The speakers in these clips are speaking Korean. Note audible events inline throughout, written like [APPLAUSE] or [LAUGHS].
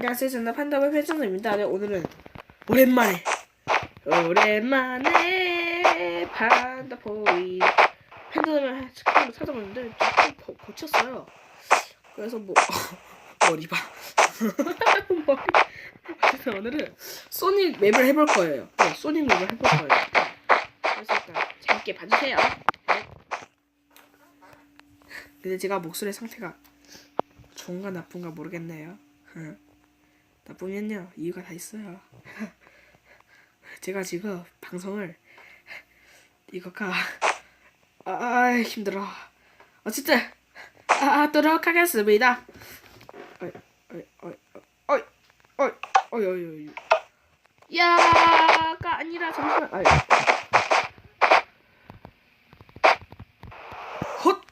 안녕하세요. 저는 판다의 회전입니다. 네, 오늘은 오랜만에 오랜만에 판다보이 팬더맨 책으로 찾아봤는데 조금 고- 고쳤어요. 그래서 뭐 [LAUGHS] 머리 봐. [LAUGHS] 머리. 그래서 오늘은 소닉 맵을 해볼 거예요. 네, 소닉 맵을 해볼 거예요. 그래서 일단 재밌게 봐주세요. 네. 근데 제가 목소리 상태가 좋은가 나쁜가 모르겠네요. 나쁘면요 이유가 다 있어요. 제가 지금 방송을 이거가 아, 아 힘들어. 어쨌든 아, 하도록 하겠습니다. 어이 어이 어이 어이 어이 어이 어이 어이 야가 아니라 잠시만 아이 헛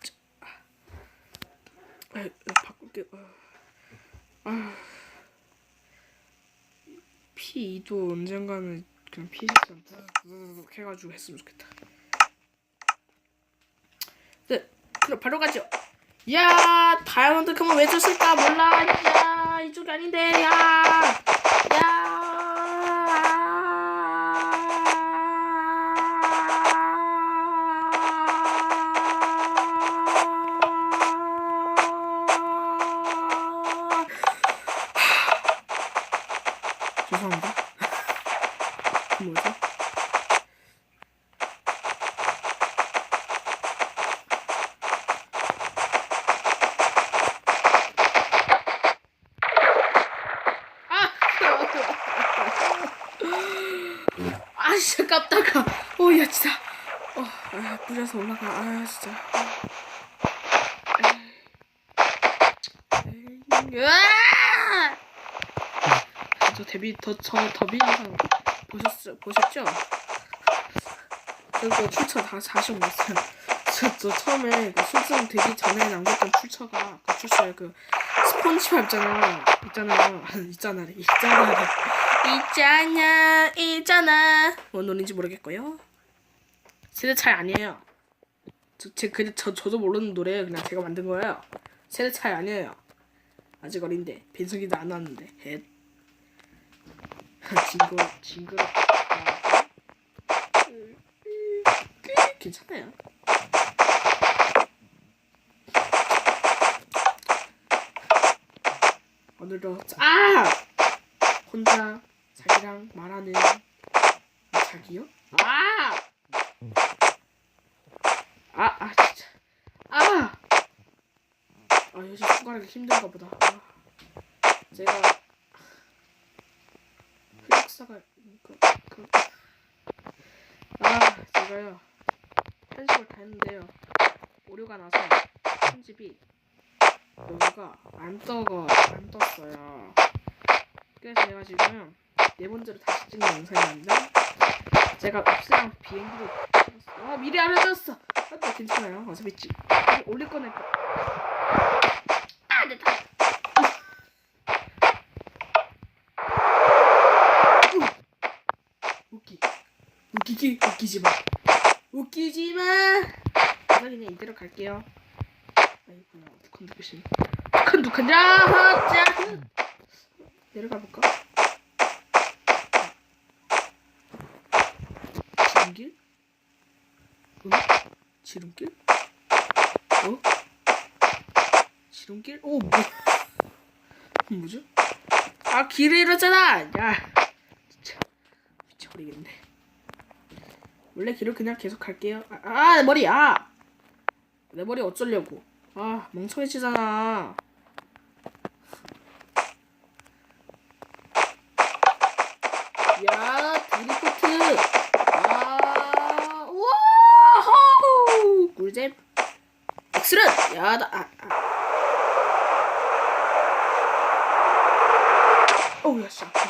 아이 바꿀게 아 P2도 언젠가는 그냥 P6한테 그렇게 해가지고 했으면 좋겠다. 네, 그럼 바로 가죠. 야, 다이아몬드 그만 왜 줬을까 몰라. 야, 이쪽이 아닌데, 야, 야. 죄송합니다. 뭐지? 아! 아, 진짜 깜짝아. 오, 야, 진짜. 어, 아, 뿌려서 올라가. 아, 진짜. 으아! 저 데뷔 더저 더비 영상 보셨죠? 보셨죠? 그리고 출처 다 다시 올렸어요. 저, 저 처음에 그 술증 되기 전에 남겼던 출처가 그 출처에 그 스폰지밥 있잖아 있잖아 [LAUGHS] 있잖아 있잖아 있잖아 있잖아 뭔 노래인지 모르겠고요. 세대 차이 아니에요. 저 제 그 저 저도 모르는 노래 그냥 제가 만든 거예요. 세대 차이 아니에요. 아직 어린데 빈속이도 안 왔는데 헷. [LAUGHS] 징거 징그럽 괜찮아요. 오늘도 아 혼자 자기랑 말하는 자기요? 아! 아, 아 진짜 아! 아 요즘 손가락이 힘든가 보다. 아. 제가 흑역사가 그, 그, 아 제가요 편집을 다 했는데요 오류가 나서 편집이 여기가 안 떠가 안 떴어요 그래서 제가 지금 네 번째로 다시 찍는 영상입니다. 제가 옵스랑 비행기로 아 미리 알려줬어. 아, 또 괜찮아요. 어차피 찍 올릴 거니까. 아 됐다. 웃기. 웃기기 웃기지 마. 웃기지 마. 나 그냥 이대로 갈게요. 아이구나 북한 누구시 북한 북한 야자. 내려가 볼까 지름길 어 지름길 어 지름길 오 뭐? 뭐죠 아 길을 잃었잖아 야 진짜 미쳐버리겠네. 원래 길을 그냥 계속 갈게요. 아, 아, 내 머리, 아! 내 머리 어쩌려고. 아, 멍청해지잖아. 야, 드리프트. 아, 우와! 호우! 꿀잼. 야, 나, 아, 아. 어우, 야, 씨. 아파.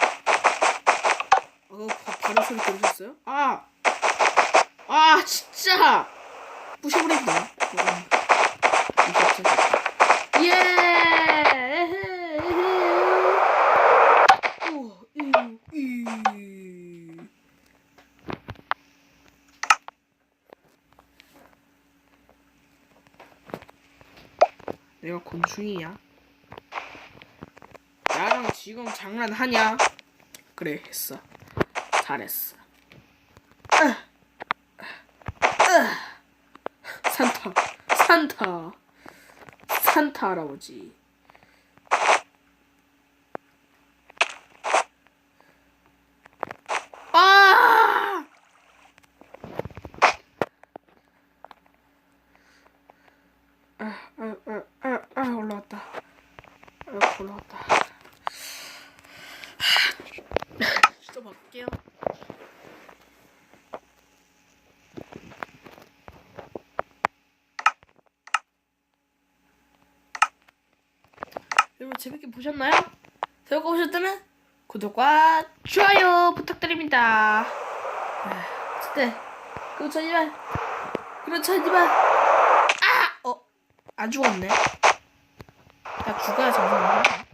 어, 바- 바로 소리 들으셨어요? 아! 아, 진짜! 부셔버린다. 예! 에헤, 에헤. 오, 이, 이. 내가 곤충이야. 나랑 지 지금 장난하냐? 그래 했어. 잘했어. 아, 아, 산타, 산타, 산타 할아버지. 아! 아, 아, 아, 아, 아, 올라왔다. 아, 올라왔다. 진짜 바꿀게요. 여러분 재밌게 보셨나요? 재밌게 보셨다면 구독과 좋아요 부탁드립니다. 아, 진짜 하지만 그렇죠 하지만 아! 어? 안 죽었네. 나 죽어야 정상이야.